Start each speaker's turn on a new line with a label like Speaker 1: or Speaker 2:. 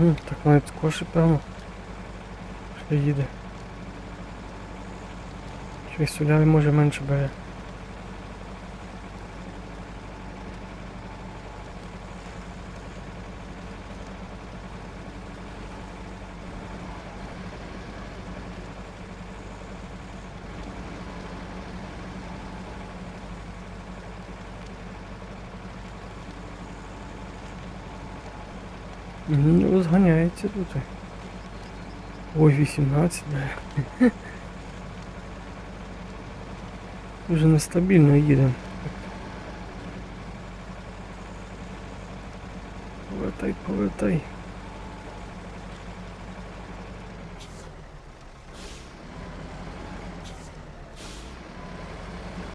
Speaker 1: М, Так навіть скорше, певно. Ще їде. Щось солярі може менше бере. Ну, розганяється тут. Ой, 18, бля. Дуже нестабільно їде. Повертай, повертай.